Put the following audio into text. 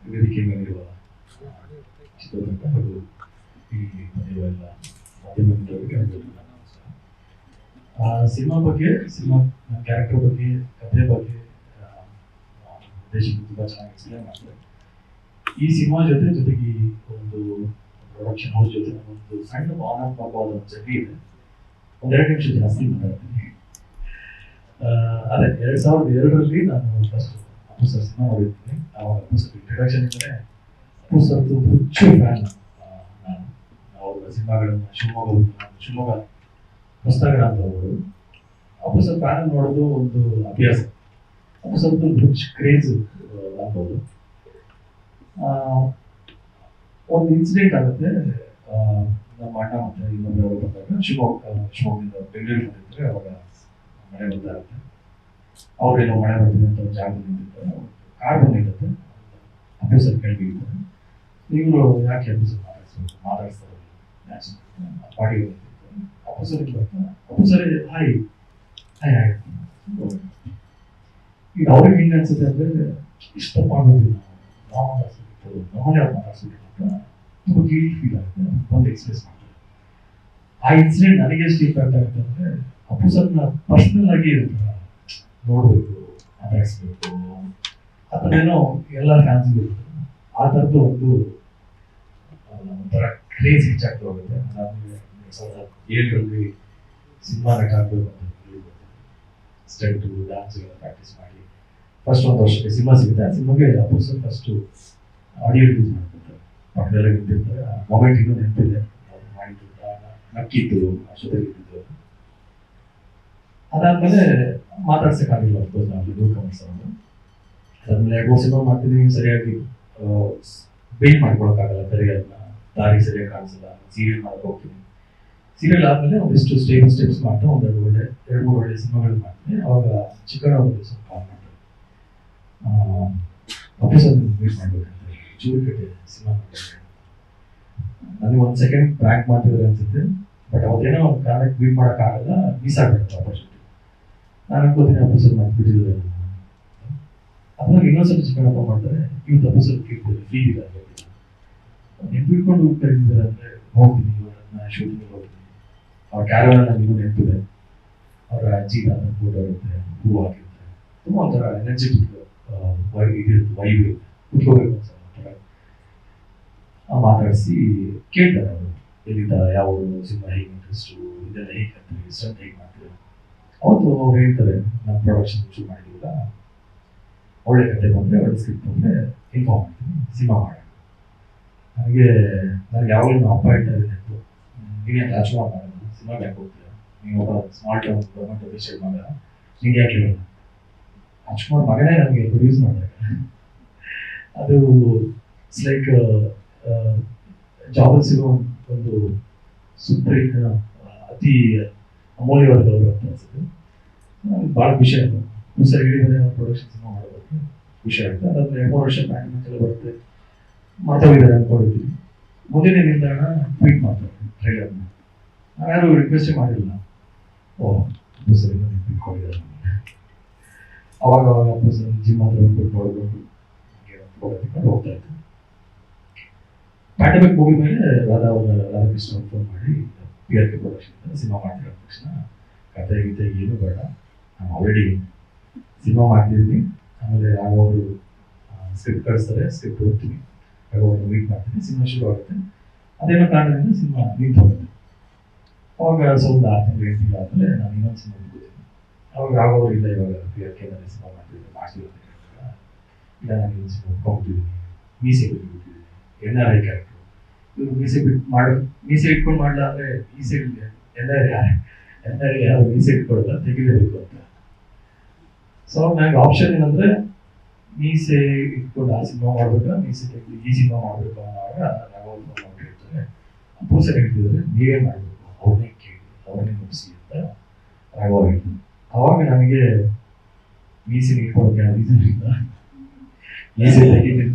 ವೇದಿಕೆ ಮೇಲಿರುವ ಚಿತ್ರತಂಡ ಹಾಗೂ ಈ ಎಲ್ಲ ಸಿನಿಮಾ ಬಗ್ಗೆ, ಸಿನಿಮಾ ಕ್ಯಾರೆಕ್ಟರ್ ಬಗ್ಗೆ, ಕಥೆ ಬಗ್ಗೆ ನಿರ್ದೇಶಕರು ತುಂಬ ಚೆನ್ನಾಗಿ ಎಕ್ಸ್ಪ್ಲೇನ್ ಮಾಡ್ತಾರೆ. ಈ ಸಿನಿಮಾ ಜೊತೆ ಜೊತೆಗೆ ಒಂದು ಪ್ರೊಡಕ್ಷನ್ ಹೌಸ್ ಜೊತೆ ಒಂದು ಸಣ್ಣ ಭಾವನಾತ್ಮಕವಾದ ಒಂದು ಜರ್ನಿ ಇದೆ. ಒಂದೆರಡು ನಿಮಿಷ ಜಾಸ್ತಿ ಮಾತಾಡ್ತೀನಿ. ಅದೇ, ಎರಡು ಸಾವಿರದ ಎರಡರಲ್ಲಿ ನಾನು ಫಸ್ಟ್ ಅಪ್ಪು ಓದಿದ್ದೀನಿ ಅವಾಗ ಸರ್ ಇಂಟ್ರಡಕ್ಷನ್ ಇದ್ದರೆ ಸರ್ದು ಹುಚ್ಚು ಫ್ಯಾನ್ ನಾನು ಅವರ ಸಿನಿಮಾಗಳನ್ನು ಶಿವಮೊಗ್ಗ ಶಿವಮೊಗ್ಗ ಹೊಸನಗರ ಅಂತ ಅವರು ಅಪ್ಪು ಸರ್ ಫ್ಯಾನ್ ನೋಡೋದು ಒಂದು ಅಭ್ಯಾಸ. ಆ ಸರ್ದು ಹುಚ್ಚು ಕ್ರೇಜ್ ಅನ್ಬೋದು ಆ, ಒಂದು ಇನ್ಸಿಡೆಂಟ್ ಆಗುತ್ತೆ. ಆ, ನಮ್ಮ ಅಣ್ಣ ಮತ್ತೆ ಇನ್ನೊಬ್ಬರು ಬಂದಾಗ ಶಿವಮೊಗ್ಗ ಶಿವಮೊಗ್ಗದಿಂದ ಬೆಂಗಳೂರಿಗೆ ಬಂದಿದ್ರೆ ಅವಾಗ ಮಳೆ ಬರ್ತಾ ಇರುತ್ತೆ ಅವ್ರೇನೋ ಮಳೆ ಬರ್ತಿದ್ದಂಥ ಒಂದು ಜಾಗದಲ್ಲಿ ನಿಂತಿರ್ತಾರೆ ಕಾರ್ ಬಂದಿರುತ್ತೆ ಅಪ್ಪು ಸರ್ ಕೇಳ್ಬಿಡ್ತಾರೆ ಇವರು ಯಾಕೆ ಅಪ್ಪು ಮಾತಾಡ್ಸೋದು ಮಾತಾಡ್ಸ್ತಾರೆ ಪಾರ್ಟಿ ಅಪ್ಪು ಸರ್ ಬರ್ತಾರೆ. Appu sir hi hi hi ಈಗ ಅವ್ರಿಗೆ ಹೆಂಗೆ ಅನ್ಸುತ್ತೆ ಅಂದರೆ ಇಷ್ಟ ಮಾಡ್ಬೋದು ನಾವು ಮಾತಾಡ್ಸೋದಿತ್ತು ನಮ್ಮನೆ ಅವ್ರು ಮಾತಾಡ್ಸೋದಿಲ್ಲ ತುಂಬ ಗಿಲ್ಟ್ ಫೀಲ್ ಆಗುತ್ತೆ ಬಂದು ಎಕ್ಸ್ಪ್ರೆಸ್ ಮಾಡ್ತಾರೆ. ಆ ಇನ್ಸಿಡೆಂಟ್ ನನಗೆ ಎಷ್ಟು ಇಂಪ್ಯಾಕ್ಟ್ ಆಗುತ್ತೆ ಅಂದರೆ ಪರ್ಸ್ನಲ್ ಆಗಿ ನೋಡ್ಬೇಕು ಮಾತಾಡಿಸ್ಬೇಕು ಅದನ್ನೇನೋ ಎಲ್ಲ ಫ್ಯಾನ್ಸ್ಗೂ ಆ ಥರದ್ದು ಒಂದು ಒಂಥರ ಕ್ರೇಜ್ ಹೆಚ್ಚಾಗ್ತಾ ಹೋಗುತ್ತೆ. ಅದಾದ್ಮೇಲೆ ಎರಡು ಸಾವಿರದ ಏಳರಲ್ಲಿ ಸಿನಿಮಾ ನಟ ಸ್ಟೆಂಟು ಡ್ಯಾನ್ಸ್ ಎಲ್ಲ ಪ್ರಾಕ್ಟೀಸ್ ಮಾಡಿ ಫಸ್ಟ್ ಒಂದು ವರ್ಷಕ್ಕೆ ಸಿನಿಮಾ ಸಿಗುತ್ತೆ ಆ ಸಿನಿಮಾಗೆ ಅಪೋಸಲ್ ಫಸ್ಟು ಆಡಿಯೋ ರಿಲೀಸ್ ಮಾಡ್ಕೊತಾರೆ ಮಕ್ಕಳೆಲ್ಲ ನಿಂತಿರ್ತಾರೆ. ಆ ಮೊಮೆಂಟ್ ಇನ್ನೂ ನೆನಪಿದೆ. ಅವ್ರು ಮಾಡಿದ್ದು ನಕ್ಕಿದ್ದು ಅಷ್ಟೊತ್ತಿದ್ದು ಅದಾದ್ಮೇಲೆ ಮಾತಾಡ್ಸಕ್ಕಾಗಿಲ್ಲ ಅಫ್ಕೋರ್ಸ್ ನಾವು ನ್ಯೂ ಕಮರ್ಸ್ ಅವರು. ಅದಾದ್ಮೇಲೆ ಎರಡು ಸಿನಿಮಾ ಮಾಡ್ತಿದ್ದೀವಿ ಸರಿಯಾಗಿ ಬಿಲ್ಡ್ ಮಾಡ್ಕೊಳಕ್ಕಾಗಲ್ಲ ಕರಿಯರ್ನ ದಾರಿ ಸರಿಯಾಗಿ ಕಾಣಿಸಲ್ಲ ಸೀರಿಯಲ್ ಮಾಡಕ್ಕೆ ಹೋಗ್ತೀನಿ. ಸೀರಿಯಲ್ ಆದಮೇಲೆ ಒಂದಿಷ್ಟು ಸ್ಟೇಪ್ ಸ್ಟೆಪ್ಸ್ ಮಾಡ್ತಾ ಒಂದೆರಡು ಒಳ್ಳೆ, ಎರಡು ಮೂರು ಒಳ್ಳೆ ಸಿನಿಮಾಗಳು ಮಾಡ್ತೀನಿ. ಅವಾಗ ಚಿಕ್ಕಣ್ಣ ಒಂದು ಸ್ವಲ್ಪ ಕಾಲ್ ಮಾಡ್ತಾರೆ ಅದನ್ನ ಮೀಟ್ ಮಾಡ್ಬೇಕಂತ ಚೂರು ಕಟ್ಟೆ ಸಿನಿಮಾ ನನಗೆ ಒಂದು ಸೆಕೆಂಡ್ ಪ್ರ್ಯಾಂಕ್ ಮಾಡ್ತಿದ್ದಾರೆ ಅನ್ಸುತ್ತೆ ಬಟ್ ಅವತ್ತೇನೋ ಕಾರಣಕ್ಕೆ ಮೀಟ್ ಮಾಡೋಕ್ಕಾಗಲ್ಲ ಮಿಸ್ ಆಗ್ಬಿಡುತ್ತೆ ಆಪರ್ಚುನಿಟಿ ನಾನು ಅನ್ಕೋತೀನಿ ಅಪೋಸಲ್ ಮಾಡ್ಬಿಟ್ಟಿದ್ದಾರೆ ಅದ್ರಾಗ ಇನ್ನೊಂದ್ಸಲ ಚಿಕ್ಕಣಪ್ಪ ಮಾಡ್ತಾರೆ. ಇವ್ರು ಅಪೋಸಲ್ ಕೇಳ್ತಾರೆ ಫ್ರೀ ಇದೆ ನೆನ್ಪಿಟ್ಕೊಂಡು ಕರೀತಿದ್ದಾರೆ ಅಂದ್ರೆ ಹೋಗ್ತೀನಿ ಇವರನ್ನ ಶೂಟಿಂಗ್ ಹೋಗ್ತೀನಿ ಅವ್ರ ಕ್ಯಾರವನ್ನ ನನಗೂ ನೆನಪಿದೆ ಅವರ ಅಜ್ಜಿ ನನ್ನ ಫೋಟೋ ಇರುತ್ತೆ ಹೂ ಹಾಕಿರುತ್ತೆ ತುಂಬ ಒಂಥರ ಎನರ್ಜೆಟಿಕ್ ಇದಿರುತ್ತೆ ವೈಬ್ ಇರುತ್ತೆ ಕುತ್ಕೋಬೇಕು ಒಂಥರ ಮಾತಾಡಿಸಿ ಕೇಳ್ತಾರೆ ಅವರು. ಎಲ್ಲಿಂದ ಯಾವ ಸಿನಿಮಾ ಹೇಗೆ ಇಂಟ್ರೆಸ್ಟು ಇದೆಲ್ಲ ಹೇಗೆ ಕಲ್ತ್ರಿ ಸ್ಟಂಟ್ ಹೇಗೆ ಮಾಡ್ತೀರಾ? ಅವತ್ತು ಅವ್ರು ಹೇಳ್ತಾರೆ ನಾನು ಪ್ರೊಡಕ್ಷನ್ ಶುರು ಮಾಡಿಲ್ಲ ಒಳ್ಳೆ ಕತೆ ಬಂದರೆ, ಒಳ್ಳೆ ಸ್ಕ್ರಿಪ್ಟ್ ಬಂದರೆ ಇನ್ಫಾರ್ಮ್ ಮಾಡ್ತೀನಿ ಸಿನಿಮಾ ಮಾಡೋಣ. ನನಗೆ ನನಗೆ ಯಾವಾಗಲೂ ನಮ್ಮ ಅಪ್ಪ ಹೇಳ್ತಾ ನೆನಪು ನೀನೇ ರಾಜ್ಕುಮಾರ್ ಮಾಡೋದು ಸಿನಿಮಾಗೆ ಯಾಕೆ ಹೋಗ್ತೀರಾ ನೀವು ಒಬ್ಬ ಸ್ಮಾರ್ಟ್ ಗೌರ್ಮೆಂಟ್ ಆಫೀಸರ್ ಮಗ ನಿಂಗೆ ಯಾಕೆ ಹೇಳೋಣ ರಾಜ್ಕುಮಾರ್ ಮಗನೇ ನನಗೆ ಪ್ರೊಡ್ಯೂಸ್ ಮಾಡಿದಾಗ ಅದು ಲೈಕ್ ಜಾಬಲ್ಲಿ ಸಿಗೋ ಒಂದು ಸೂಪರ್ ಅತಿ ಅಮೂಲ್ಯವಾದ ಗೌರವ ಅಂತ ಅನ್ಸುತ್ತೆ. ಭಾಳ ಖುಷಿ ಆಯಿತು. ಸರ್ ಹೇಳಿದರೆ ಪ್ರೊಡಕ್ಷನ್ ಸಿನಿಮಾ ಮಾಡೋದಕ್ಕೆ ಖುಷಿ ಆಗುತ್ತೆ ಅದಾದ್ರೆ ಎರಡು ಮೂರು ವರ್ಷ ಪ್ಯಾಟರ್ನ್ ಎಲ್ಲ ಬರುತ್ತೆ. ಮಾತಾಡಿದ್ದಾರೆ ಅಂದ್ಕೊಂಡಿದ್ವಿ ಮುಂದಿನ ನಿಲ್ದಾಣ ಟ್ವೀಟ್ ಮಾಡ್ತಾರೆ ಟ್ರೈಲರ್ನ ಯಾರು ರಿಕ್ವೆಸ್ಟೇ ಮಾಡಿಲ್ಲ. ಓ ಸರಿ ಕೊಡಿದ್ದಾರೆ ಅವಾಗ ಅವಾಗ ಅಪ್ಪು ಜಿಮ್ ಹತ್ರ ಬಂದ್ಬಿಟ್ಟು ನೋಡ್ಕೊಂಡು ಹಾಗೆ ಒಂದು ಫೋಟೋ ತೆಕ್ಕೊಂಡು ಹೋಗ್ತಾ ಇತ್ತು ಪ್ಯಾಂಡಮಿಕ್ ಮುಗಿದ ಮೇಲೆ ರಾಧಾ ರಾಧಾಕೃಷ್ಣ ಫೋನ್ ಮಾಡಿ ಕೆ ಪ್ರೊಡಕ್ಷನ್ ಸಿನಿಮಾ ಮಾಡ್ತಿರೋ ತಕ್ಷಣ ಕತೆ ಗೀತೆ ಏನು ಬೇಡ. ನಾನು ಆಲ್ರೆಡಿ ಸಿನಿಮಾ ಮಾಡ್ತಿದ್ದೀನಿ. ಆಮೇಲೆ ಯಾವಾಗಲೂ ಸ್ಕ್ರಿಪ್ಟ್ ಕಳಿಸ್ತಾರೆ ಸ್ಕ್ರಿಪ್ಟ್ ಓದ್ತೀನಿ. ಯಾವಾಗ ಮೀಟ್ ಮಾಡ್ತೀನಿ, ಸಿನಿಮಾ ಶುರು ಆಗುತ್ತೆ ಅದೇನೋ ಕಾರಣದಿಂದ ಸಿನಿಮಾ ನಿಂತು ಹೋಗುತ್ತೆ ಅವಾಗ ಸ್ವಲ್ಪ ಆರು ತಿಂಗಳು, ಏಳು ತಿಂಗಳು ಆದಮೇಲೆ ನಾನು ಇನ್ನೊಂದು ಸಿನಿಮಾ ಮುಗಿತೀನಿ ಅವಾಗ ಯಾವಾಗ ಇಲ್ಲ ಇವಾಗ ಪಿ ಆರ್ ಸಿನಿಮಾ ಮಾಡ್ತಿದ್ದೀನಿ ಮಾಡ್ತೀವಿ ಅಂತ ಹೇಳಿದಾಗ, ಇಲ್ಲ ನಾನು ಇನ್ನೊಂದು ಸಿನಿಮಾ ಹೋಗ್ತಿದ್ದೀನಿ ಮೀಸೆ ಬಿಟ್ಬಿಟ್ಟಿದ್ದೀನಿ. ಎನ್ ಆರ್ ಐ ಕ್ಯಾರೆಕ್ಟರ್ ಮೀಸೆ ಬಿಟ್ಟು ಮಾಡ, ಮೀಸೆ ಇಟ್ಕೊಂಡು ಮಾಡಲ್ಲ ಅಂದ್ರೆ ಮೀಸೆ ಎಲ್ಲರೂ ಯಾರು ಎಲ್ಲರೂ ಯಾರು ಮೀಸೆ ಇಟ್ಕೊಡಲ್ಲ ತೆಗಿಲೇಬೇಕು ಅಂತ. ಸೊ ನನಗೆ ಆಪ್ಷನ್ ಏನಂದ್ರೆ ಮೀಸೆ ಇಟ್ಕೊಂಡು ಆ ಸಿನಿಮಾ ಮಾಡ್ಬೇಕಾ, ಮೀಸೆ ತೆಗೆದು ಈ ಸಿನಿಮಾ ಮಾಡ್ಬೇಕು ಅನ್ನೋವಾಗ ನಾವು ಮಾಡಿರ್ತಾರೆ ಪೂಸೆ ಹೇಳ್ತಿದ್ದಾರೆ, ನೀವೇ ಮಾಡಬೇಕು, ಅವ್ರನ್ನೇ ಕೇಳಿ, ಅವ್ರನ್ನೇ ಮುಗಿಸಿ ಅಂತ ರಾಘವ ಹೇಳ್ತಾರೆ ಅವಾಗ ನನಗೆ ಮೀಸೆ ಇಟ್ಕೊಳಕ್ಕೆ ರೀಸನ್ ಇಲ್ಲ ಮೀಸೆ ತೆಗಿತೀನಿ